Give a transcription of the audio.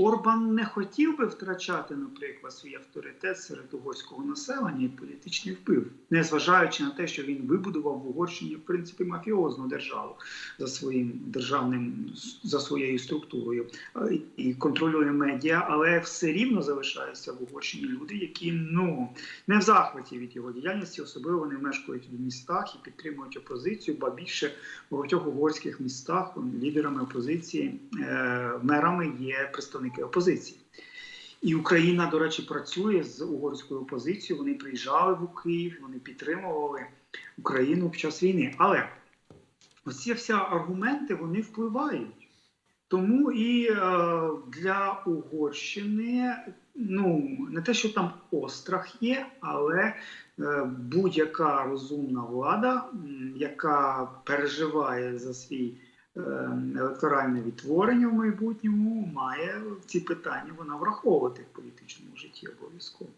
Орбан не хотів би втрачати, наприклад, свій авторитет серед угорського населення і політичний вплив, незважаючи на те, що він вибудував в Угорщині в принципі мафіозну державу за своїм державним за своєю структурою е, і контролює медіа, але все рівно залишаються в Угорщині люди, які ну не в захваті від його діяльності, особливо вони мешкають в містах і підтримують опозицію, ба більше в багатьох угорських містах лідерами опозиції, е, мерами є представники опозиції. І Україна, до речі, працює з угорською опозицією. Вони приїжджали в Київ, вони підтримували Україну під час війни. Але оці всі аргументи вони впливають. Тому і е, для Угорщини ну не те, що там острах є, але е, будь-яка розумна влада, яка переживає за свій Ем, електоральне відтворення в майбутньому має ці питання вона враховувати в політичному житті обов'язково.